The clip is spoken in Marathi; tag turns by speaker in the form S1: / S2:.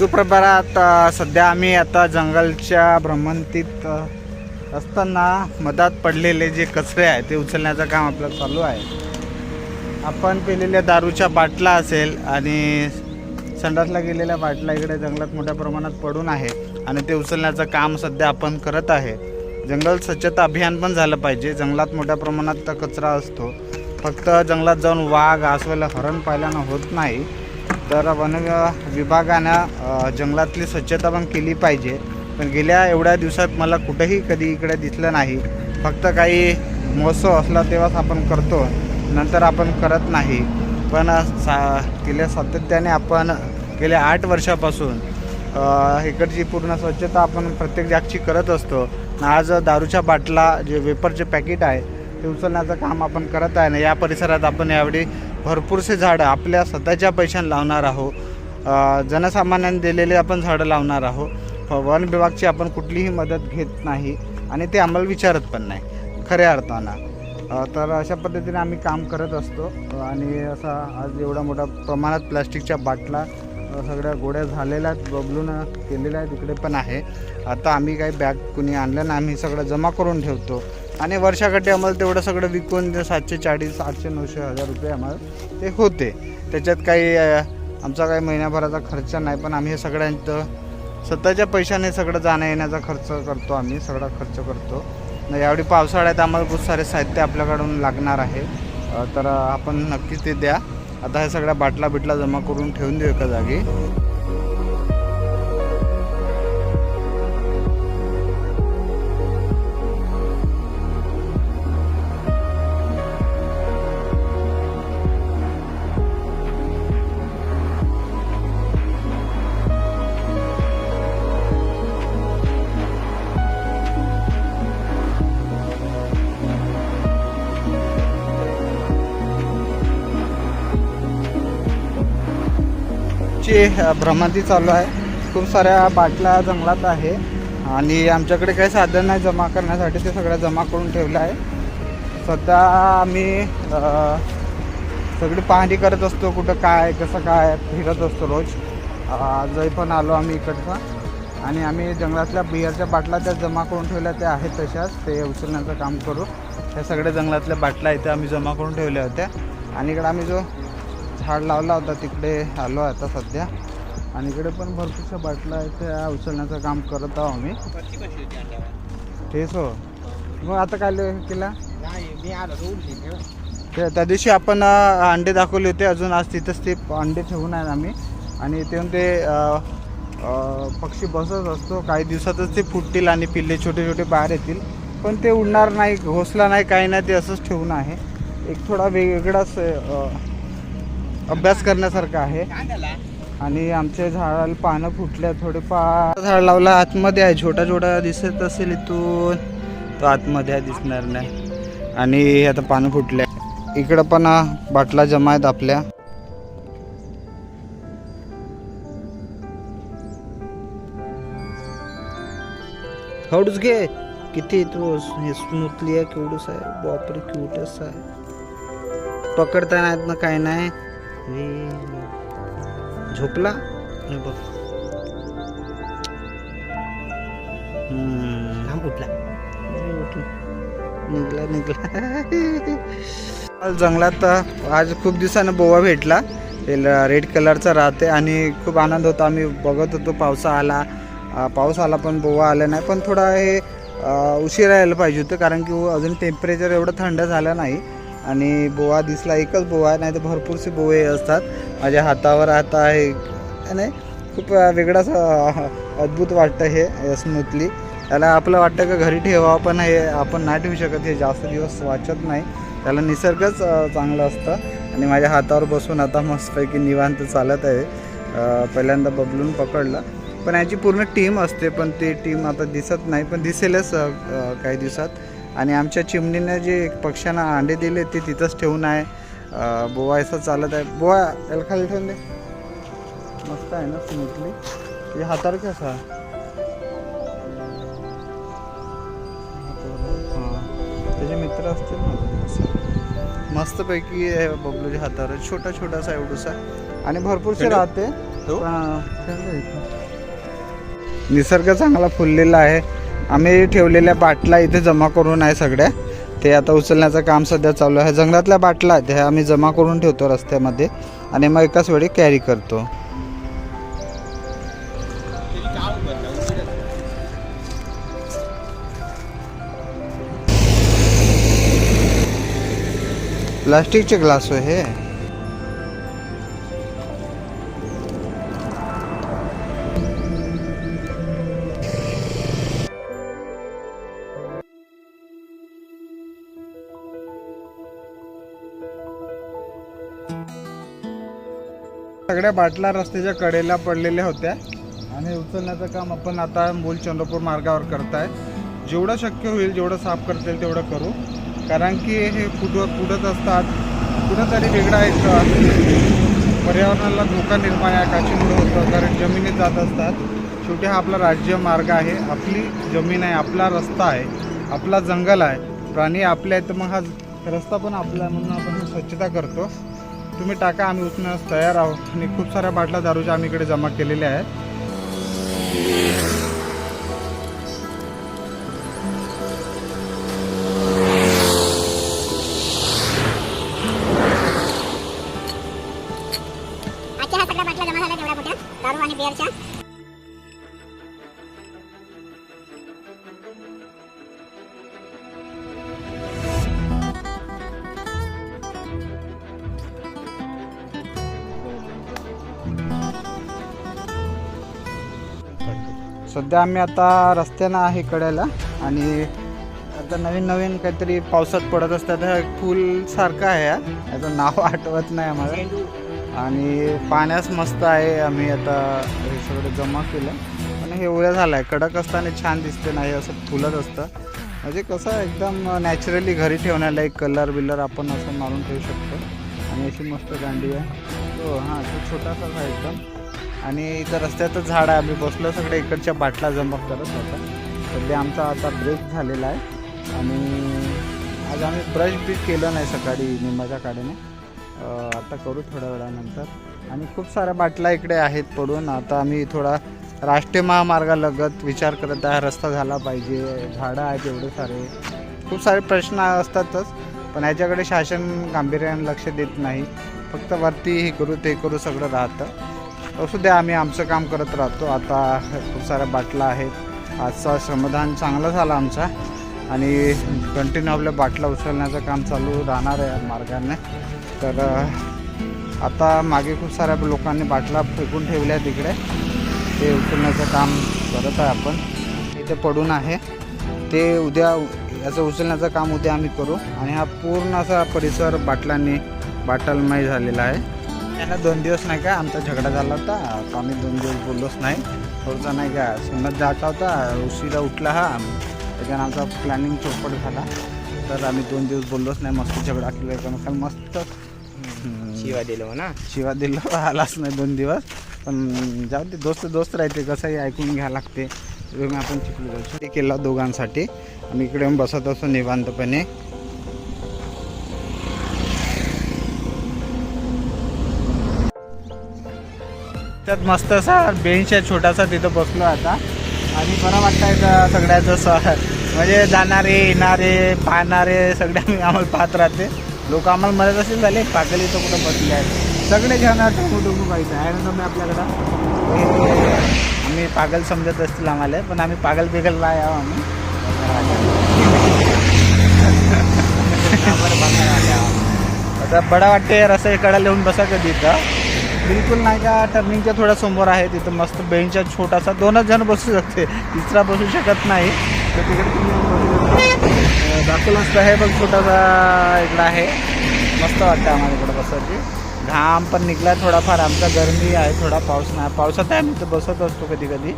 S1: सुप्रभात. सध्या आम्ही आता जंगलच्या भ्रमंतीत असताना मधात पडलेले जे कचरे आहे ते उचलण्याचं काम आपलं चालू आहे. आपण पिलेल्या दारूच्या बाटला असेल आणि संडासला गेलेल्या बाटला इकडे जंगलात मोठ्या प्रमाणात पडून आहे आणि ते उचलण्याचं काम सध्या आपण करत आहे. जंगल स्वच्छता अभियान पण झालं पाहिजे. जंगलात मोठ्या प्रमाणात कचरा असतो. फक्त जंगलात जाऊन वाघ अस्वल हरण पाहिल्यानं होत नाही. तर वन विभागानं जंगलातली स्वच्छता पण केली पाहिजे. पण गेल्या एवढ्या दिवसात मला कुठंही कधी इकडे दिसलं नाही. फक्त काही महोत्सव असला तेव्हाच आपण करतो. नंतर आपण करत नाही. पण सा गेल्या सातत्याने आपण गेल्या आठ वर्षापासून इकडची पूर्ण स्वच्छता आपण प्रत्येक जागची करत असतो. आज दारूच्या बाटला जे वेपरचे पॅकेट आहे ते उचलण्याचं काम आपण करत आहे. ना या परिसरात आपण यावेळी भरपूरसे झाडं आपल्या स्वतःच्या पैशाने लावणार आहोत. जनसामान्याने जनसामान्यांनी दिलेले आपण झाडं लावणार आहोत. वन विभागची आपण कुठलीही मदत घेत नाही आणि ते आम्हाला विचारत पण नाही खऱ्या अर्थानं. तर अशा पद्धतीने आम्ही काम करत असतो. आणि असा आज एवढा मोठा प्रमाणात प्लास्टिकच्या बाटला सगळ्या गोड्या झालेल्या आहेत बबलून केलेल्या आहेत इकडे पण आहे. आता आम्ही काही बॅग कुणी आणलं ना आम्ही सगळं जमा करून ठेवतो. आणि वर्षाकाठी आम्हाला तेवढं सगळं विकून ते सातशे चाळीस आठशे नऊशे हजार रुपये आम्हाला ते होते. त्याच्यात काही आमचा काही महिन्याभराचा खर्च नाही पण आम्ही हे सगळ्यांचं स्वतःच्या पैशाने सगळं जाण्या येण्याचा खर्च करतो आम्ही सगळा खर्च करतो. न यावेळी पावसाळ्यात आम्हाला खूप सारे साहित्य आपल्याकडून लागणार आहे. तर आपण नक्कीच ते द्या. आता हे सगळ्या बाटला बिटला जमा करून ठेवून देऊ एका जागी. ची भ्रमंती चालू आहे. खूप साऱ्या बाटल्या जंगलात आहे. आणि आमच्याकडे काही साधन नाही जमा करण्यासाठी ते सगळं जमा करून ठेवलं आहे. सध्या आम्ही सगळी पाहणी करत असतो कुठं काय कसं काय फिरत असतो रोज. आजही पण आलो आम्ही इकडचा. आणि आम्ही जंगलातल्या बियरच्या बाटल्या त्या जमा करून ठेवल्या त्या आहेत तशाच. ते उचलण्याचं काम करू. ह्या सगळ्या जंगलातल्या बाटल्या इथे आम्ही जमा करून ठेवल्या होत्या. आणि इकडं आम्ही जो झाड लावला होता तिकडे आलो आहे आता सध्या. आणि इकडे पण भरपूरशा बाटल्या आहेत त्या उचलण्याचं काम करत आहोत आम्ही. तेच हो. मग आता काय केला? ते त्या दिवशी आपण अंडे दाखवले होते अजून आज तिथंच ते अंडे ठेवून आहेत आम्ही. आणि ते ते पक्षी बसत असतो काही दिवसातच ते फुटतील आणि पिल्ले छोटे छोटे बाहेर येतील. पण ते उडणार नाही घोसला नाही काही नाही ते असंच ठेवून आहे. एक थोडा वेगळाच अभ्यास करण्यासारखा आहे. आणि आमच्या झाडाला पानं फुटल्या थोडेफार. झाड लावला आतमध्ये आहे. छोटा छोटा दिसत असेल इथून तो आतमध्ये आहे दिसणार नाही. आणि आता पानं फुटले इकडं पण बाटला जमा आहेत आपल्या. हळूच घे. किती तो हे स्मूथली आहे केवढूस आहे बापरे क्यूटच आहे. पकडता नाहीत ना काय नाही. हे झोपला? हे बघ.
S2: थांब उठला.
S1: निघला निघला. आज जंगलात आज खूप दिवसानं बोवा भेटला. रेड कलरचा राहते आणि खूप आनंद होता. आम्ही बघत होतो पावसा आला. पाऊस आला पण बोवा आला नाही. पण थोडा हे उशिरा यायला पाहिजे होतं कारण की अजून टेम्परेचर एवढं थंड झालं नाही. आणि बोवा दिसला एकच बोवा आहे नाही तर भरपूरसे बोवे असतात. माझ्या हातावर आता आहे. नाही खूप वेगळाच अद्भुत वाटतं हे स्मूथली. त्याला आपलं वाटतं का घरी ठेवावं पण हे आपण नाही ठेवू शकत. हे जास्त दिवस वाचत नाही. त्याला निसर्गच चांगलं असतं. आणि माझ्या हातावर बसून आता मस्तपैकी निवांत चालत आहे. पहिल्यांदा बबलून पकडला. पण याची पूर्ण टीम असते पण ती टीम आता दिसत नाही. पण दिसेलच काही दिवसात. आणि आमच्या चिमणीने जे पक्ष्यांना अंडे दिले ते तिथंच ठेवून आहे. बोवा असं चालत आहे. बोवा याला खाली ठेवून दे. मस्त आहे ना स्मूथली. हे हातावर कसा त्याचे मित्र असतील ना. मस्तपैकी आहे बबलूच्या हातावर छोटा छोटासा एवढूसा. आणि भरपूरसे राहते. निसर्ग चांगला फुललेला आहे. आम्ही ठेवलेल्या बाटला इथे जमा करून आहे सगळ्या. ते आता उचलण्याचं काम सध्या चालू आहे. जंगलातल्या बाटला आहेत ह्या आम्ही जमा करून ठेवतो रस्त्यामध्ये आणि मग एकाच वेळी कॅरी करतो. प्लास्टिकचे ग्लास होय हे. सगळ्या बाटल्या रस्त्याच्या कडेला पडलेल्या होत्या. आणि उचलण्याचं काम आपण आता मूल चंद्रपूर मार्गावर करताय. जेवढं शक्य होईल जेवढं साफ करता येईल तेवढं करू. कारण की हे कुठं कुठंच असतात कुठंतरी वेगळा एक पर्यावरणाला धोका निर्माण या काचीमुळे होतं. कारण जमिनीत जात असतात. शेवटी हा आपला राज्य मार्ग आहे. आपली जमीन आहे आपला रस्ता आहे आपला जंगल आहे. प्राणी आपले आहेत तर मग हा रस्ता पण आपला म्हणून आपण स्वच्छता करतो. तुम्ही टाका आम्ही उचलण्यास तयार आहोत. आणि खूप साऱ्या बाटल्या दारूच्या आम्ही इकडे जमा केलेल्या आहेत.
S2: आजच्या ह्या सगळ्या बाटल्या जमा झाल्या तेवढ्या मोठ्या. दारू आणि बिअरच्या
S1: सध्या आम्ही आता रस्त्यानं आहे कड्याला आणि आता नवीन नवीन काहीतरी पावसात पडत असतात. हा सारखं आहे याचं नाव आठवत नाही आम्हाला. आणि पाण्यास मस्त आहे. आम्ही आता हे सगळं जमा केलं. आणि हे उद्या झालं आहे कडक असताना छान दिसते नाही असं फुलत असतं. म्हणजे कसं एकदम नॅचरली घरी ठेवण्याला एक कलर बिलर आपण असं मारून ठेवू शकतो. आणि अशी मस्त दांडी आहे. हो हां तो छोटासाच आहे एकदम. आणि इथं रस्त्यातच झाड आहे. आम्ही बसलो सगळे इकडच्या बाटला जमा करत होता. सध्या आमचा आता ब्रेक झालेला आहे. आणि आज आम्ही ब्रश बी केलं नाही सकाळी निंबाच्या काड्याने आता करू थोड्या वेळानंतर. आणि खूप साऱ्या बाटल्या इकडे आहेत पडून. आता आम्ही थोडा राष्ट्रीय महामार्गालगत विचार करत आहे. रस्ता झाला पाहिजे झाडं आहेत एवढे सारे. खूप सारे प्रश्न असतातच पण याच्याकडे शासन गांभीर्याने लक्ष देत नाही. फक्त वरती हे करू ते करू सगळं राहतं. असू द्या आम्ही आमचं काम करत राहतो. आता खूप साऱ्या बाटल्या आहेत. आजचा समाधान चांगला झाला आमचा. आणि कंटिन्यू आपल्या बाटल्या उचलण्याचं काम चालू राहणार आहे या मार्गाने. तर आता मागे खूप साऱ्या लोकांनी बाटल्या फेकून ठेवल्या आहेत तिकडे ते उचलण्याचं काम करत आहे आपण. इथे पडून आहे. ते उद्या याचं उचलण्याचं काम उद्या आम्ही करू. आणि हा पूर्ण असा परिसर बाटलांनी बाटलमय झालेला आहे. त्यांना दोन दिवस नाही का आमचा झगडा झाला होता. तर आम्ही दोन दिवस बोललोच नाही. थोडंसं नाही का सोमत जायचा होता उशिरा उठला हा. त्याच्यानं आमचा प्लॅनिंग चौपट झाला. तर आम्ही दोन दिवस बोललोच नाही मस्त झगडा केला एकमेकाला मस्त.
S3: शिवा दिलो ना.
S1: शिवा दिलं आलाच नाही दोन दिवस. पण जाऊ दे दोस्त दोस्त राहते कसंही ऐकून घ्यावं लागते. आपण चिखली केलं दोघांसाठी. आम्ही इकडे बसत असतो निवांतपणे. त्यात मस्त असा बेंच आहे छोटासा तिथं बसलो आता. आणि बरं वाटतं सगळ्याचं सर म्हणजे जाणारे येणारे पाहणारे सगळे आम्ही आम्हाला पाहत राहते. लोक आम्हाला मदत असेल झाले पागल इथं कुठं बसले आहेत? सगळे जण टोकू टोकू पाहिजे आहे ना मी आपल्याकडं? आम्ही पागल समजत असतील आम्हाला पण आम्ही पागल बिगल नाही आहो आम्ही. आता बडा वाटते यार असं इकडं लिहून बसा कधी इथं. बिलकुल नाही का टर्निंगच्या थोड्या समोर आहे तिथं मस्त बेंच आहे छोटासा दोनच जण बसू शकते. तिसरा बसू शकत नाही. तर तिकडे तुम्ही दाखवलं असतं हे पण छोटासा इकडं आहे. मस्त वाटतं आम्हाला इकडं बसायची. घाम पण निघला थोडाफार आमचा गरमी आहे थोडा पाऊस नाही. पावसात आहे आम्ही तर बसत असतो कधी कधी